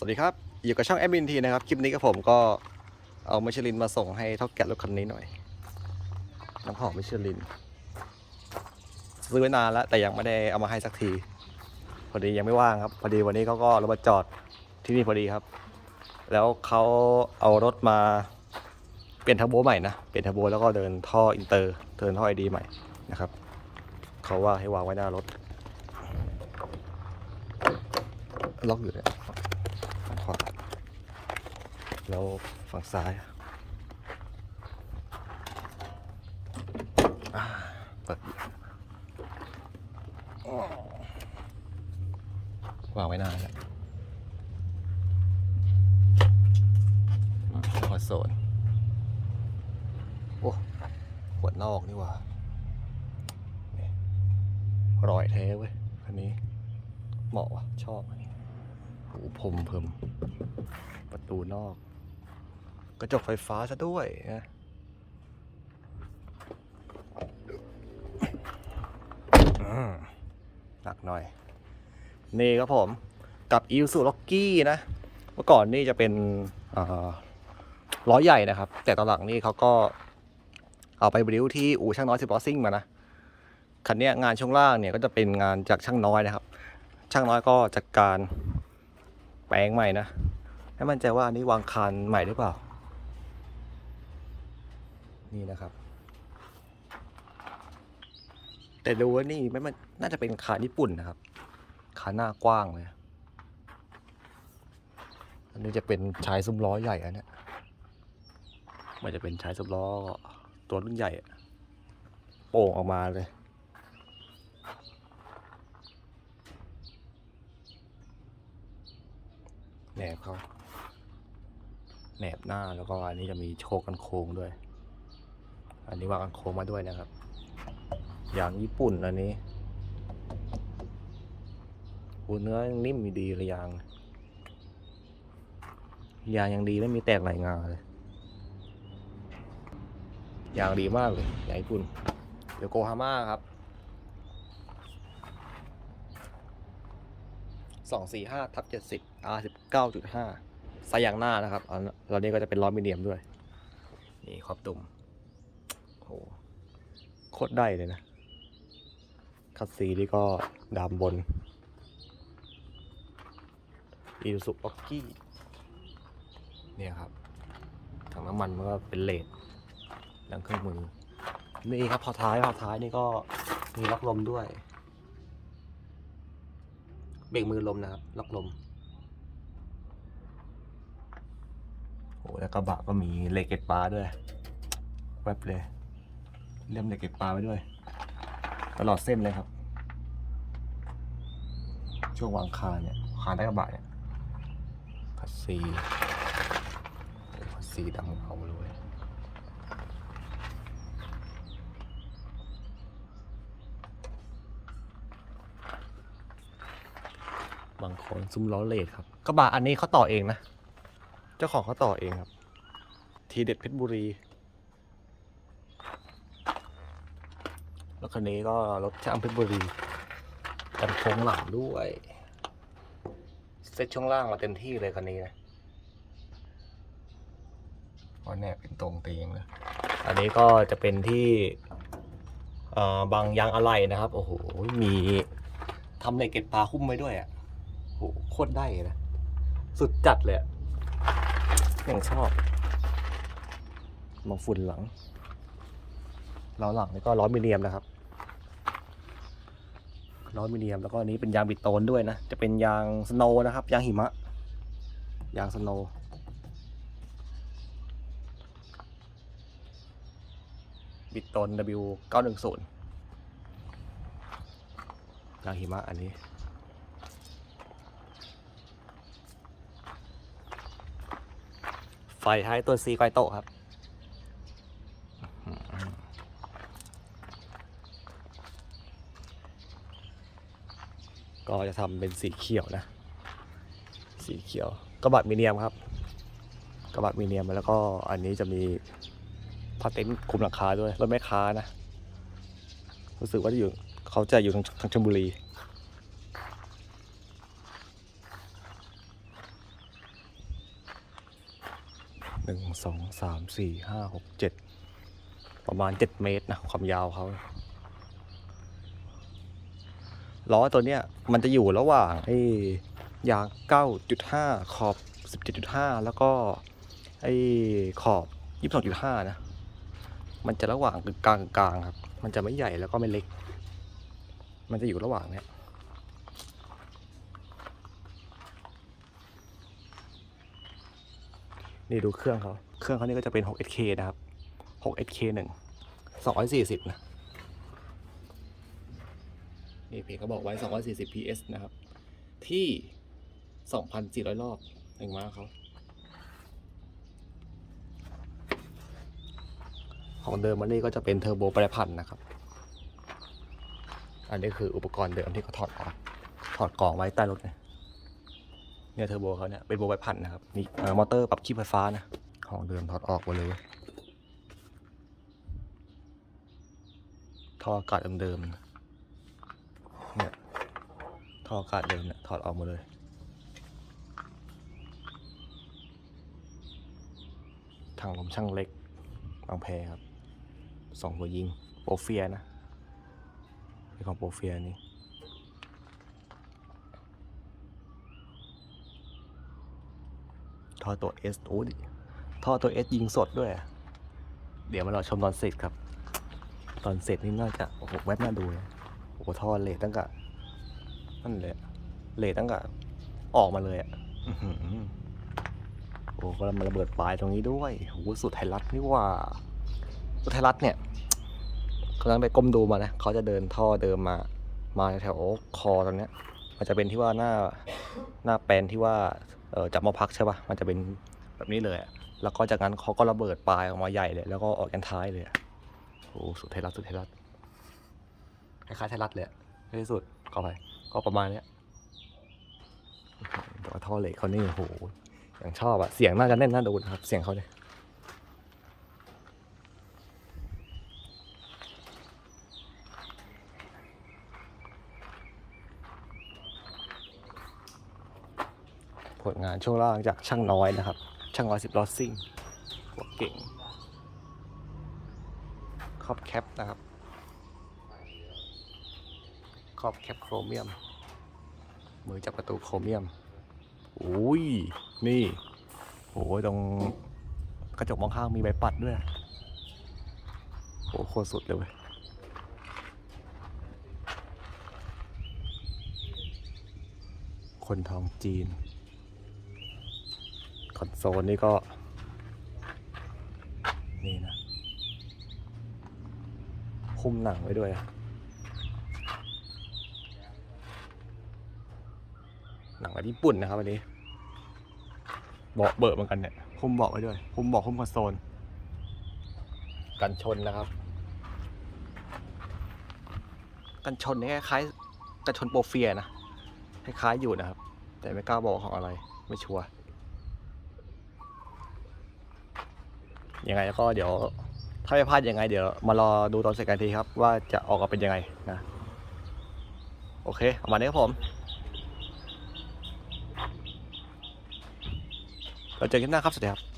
สวัสดีครับ อยู่กับช่องแอดมินทีนะครับ คลิปนี้กับผมก็เอามิชลินมาส่งให้เท่าแก่รถคันนี้หน่อย น้ำหอมมิชลิน ซื้อไว้นานแล้ว แต่ยังไม่ได้เอามาให้สักที พอดียังไม่ว่างครับ พอดีวันนี้เขาก็รถมาจอดที่นี่พอดีครับ แล้วเขาเอารถมาเปลี่ยนเทอร์โบใหม่นะ เปลี่ยนเทอร์โบแล้วก็เดินท่ออินเตอร์เดินท่อไอดีใหม่นะครับ เขาว่าให้วางไว้หน้ารถล็อกอยู่เนี่ย แล้วฝั่งซ้ายอ่าเปิดวางไว้น้าแล้วคอโซลโอ้ขวดนอกนี่ว่ารอยแท้เว้ยคันนี้ เหมาะว่ะ ชอบอันนี้โอ้พรมเพิ่มประตูนอก กระจกไฟฟ้าซะด้วยนะหนักหน่อย นี่ครับผมกับอิ s สุล็อกกี้นะ เมื่อก่อนนี่จะเป็นล้อใหญ่นะครับ แต่ตอนหลังนี่เขาก็เอาไปบริวที่อู่ช่างน้อยสิบล้อซิ่งมานะ คันนี้งานช่วงล่างเนี่ยก็จะเป็นงานจากช่างน้อยนะครับ ช่างน้อยก็จัดการแปลงใหม่นะ ให้มั่นใจว่าอันนี้วางคานใหม่หรือเปล่า นี่นะครับ แต่ดูว่านี่ไม่มันน่าจะเป็นคาญี่ปุ่นนะครับคาหน้ากว้างเลย อันนี้จะเป็นชายซุ้มล้อใหญ่อันเนี้ยมันจะเป็นชายซุ้มล้อตัวรุ่นใหญ่โป่งออกมาเลยแหนบเขาแหนบหน้าแล้วก็อันนี้จะมีโชคกันโค้งด้วย อันนี้วางกันโค้งมาด้วยนะครับ อย่างญี่ปุ่นอันนี้หูเนื้อนิ่มดีเลยยาง ยางยังดีไม่มีแตกไหลงาเลย ยางดีมากเลยยางญี่ปุ่นเดี๋ยวโกฮาม่าครับสองสี่ห้าทับเจ็ดสิบ R สิบเก้าจุดห้าไซส์ยางหน้านะครับ อันแล้วนี้ก็จะเป็นล้อมีเดียมด้วย นี่ขอบตุ่ม โหโคตรได้เลยนะ คัสซีนี่ก็ดำบนอีสุออกกี้ เนี่ยครับ ถังน้ำมันมันก็เป็นเลดดังเครื่องมือ นี่ครับพอท้ายพอท้ายนี่ก็มีล็อกลมด้วย เบรกมือลมนะครับ ล็อกลม โอ้แล้วกระบะก็มีเลกเก็บปลาด้วย แวบเลย เลี่ยมเหล็กเก็บปลาไว้ด้วย ตลอดเส้นเลยครับ ช่วงวางคานเนี่ยคานใต้กระบะเนี่ยคัสซีโอ้คัสซีดำเอาเลยบางคนซุ้มล้อเลดครับกระบะอันนี้เขาต่อเองนะ เจ้าของเขาต่อเองครับ ทีเด็ดเพชรบุรี แล้วคันนี้ก็รถช่างเพชรบุรีกันโค้งหลังด้วยเซ็ตช่วงล่างมาเต็มที่เลยคันนี้นะเพราะแนบเป็นตรงเตียงเลยอันนี้ก็จะเป็นที่บางยางอะไหล่นะครับ โอ้โห มีทำเหล็กเก็บปลาคุ้มไว้ด้วยอะโหโคตรได้เลยนะ สุดจัดเลยอะยังชอบมองฝุ่นหลัง ล้อหลังนี่ก็ล้อมิเนียมนะครับล้อมิเนียมแล้วก็อันนี้เป็นยางบิดโตนด้วยนะ จะเป็นยางสโนว์นะครับ ยางหิมะ ยางสโนว์บิดโตน W 910 ยางหิมะอันนี้ไฟท้ายตัว C ไกโตครับ ก็จะทำเป็นสีเขียวนะ สีเขียวกระบะมีเนียมครับกระบะมีเนียมแล้วก็อันนี้จะมีพาเต็นท์คลุมหลังคาด้วยรถแม่ค้านะ รู้สึกว่าจะอยู่เขาจะอยู่ทางทางชลบุรีหนึ่งสองสามสี่ห้าหกเจ็ดประมาณเจ็ดเมตรนะ ความยาวเขาล้อตัวเนี้ย มันจะอยู่ระหว่างไอ้ยางเก้าจุดห้าขอบสิบเจ็ดจุดห้าแล้วก็ไอ้ขอบยี่สิบสองจุดห้านะ มันจะระหว่างกลางกลางๆครับ มันจะไม่ใหญ่แล้วก็ไม่เล็ก มันจะอยู่ระหว่างเนี้ยนี่ดูเครื่องเขา เครื่องเขานี่ก็จะเป็น 6SK นะครับ 6SK 1 240 นะ นี่เพจเขาบอกไว้ 240 PS นะครับ ที่ 2,400 รอบหนึ่งม้าเขาของเดิมมันนี่ก็จะเป็นเทอร์โบแปรพันธ์นะครับ อันนี้คืออุปกรณ์เดิมที่เขาถอดออก ถอดกล่องไว้ใต้รถเนี่ยเนี่ยเทอร์โบเขาเนี่ยเป็นโบไวพันนะครับนี่มอเตอร์ปรับขี้ไฟฟ้านะ ของเดิมถอดออกหมดเลยท่ออากาศเดิมๆนะเนี่ย ท่ออากาศเดิมเนี่ยถอดออกหมดเลยทางลมช่างเล็กบางแพครับสองหัวยิงโปรเฟียนะเป็นของโปรเฟียนี่ท่อตัว S โอ้ดิท่อตัว S ยิงสดด้วยอะเดี๋ยวมาเราชมตอนเสร็จครับ ตอนเสร็จนี่น่าจะ โอ้โห แวบน่าดูเลยโอ้โหท่อเลทตั้งแต่ นั่นเลยอะเลทตั้งแต่ออกมาเลยอะอื้อหือโอ้ก็มันระเบิดปลายตรงนี้ด้วยโอ้โหสุดไทยรัฐนี่หว่าสุดไทยรัฐเนี่ยกำลังไปก้มดูมานะเขาจะเดินท่อเดิมมา มาแถวคอตรงเนี้ย มันจะเป็นที่ว่าหน้าหน้าแปลนที่ว่าเออจับมาพักใช่ปะมันจะเป็นแบบนี้เลยอะแล้วก็จากนั้นเขาก็ระเบิดปลายออกมาใหญ่เลย แล้วก็ออกยันท้ายเลยอะโอ้สุดไทยรัฐสุดไทยรัฐคล้ายๆไทยรัฐเลยอะในที่สุดก็ไปก็ประมาณเนี้ยแต่ว่าท่อเหล็กเขานี่โอ้โหอย่างชอบอะเสียงน่าจะแน่นน่าดูนะครับ เสียงเขาเนี่ยผลงานช่วงล่างจากช่างน้อยนะครับ ช่างร้อยสิบล้อซิ่งหัวเก่งครอบแคปนะครับ ครอบแคปโครเมียม มือจับประตูโครเมียมอุ้ยนี่โอ้ยตรงกระจกมองข้างมีใบปัดด้วยโอ้โคตรสุดเลยเว้ยคนทองจีน คอนโซลนี่ก็ นี่นะ คุมหนังไว้ด้วยอะ หนังแบบญี่ปุ่นนะครับอันนี้เบาะเบิกเหมือนกันเนี่ยคุมเบาะไว้ด้วยคุมเบาะคุมคอนโซลกันชนนะครับ กันชนนี่คล้ายๆกันชนโปรเฟียนะคล้ายๆอยู่นะครับ แต่ไม่กล้าบอกว่าของอะไรไม่ชัวร์ยังไงก็เดี๋ยว ถ้าไม่พลาดยังไง เดี๋ยวมารอดูตอนเสร็จกันทีครับ ว่าจะออกมาเป็นยังไงนะ โอเคประมาณนี้ครับผม เราเจอกันหน้าครับ สวัสดีครับ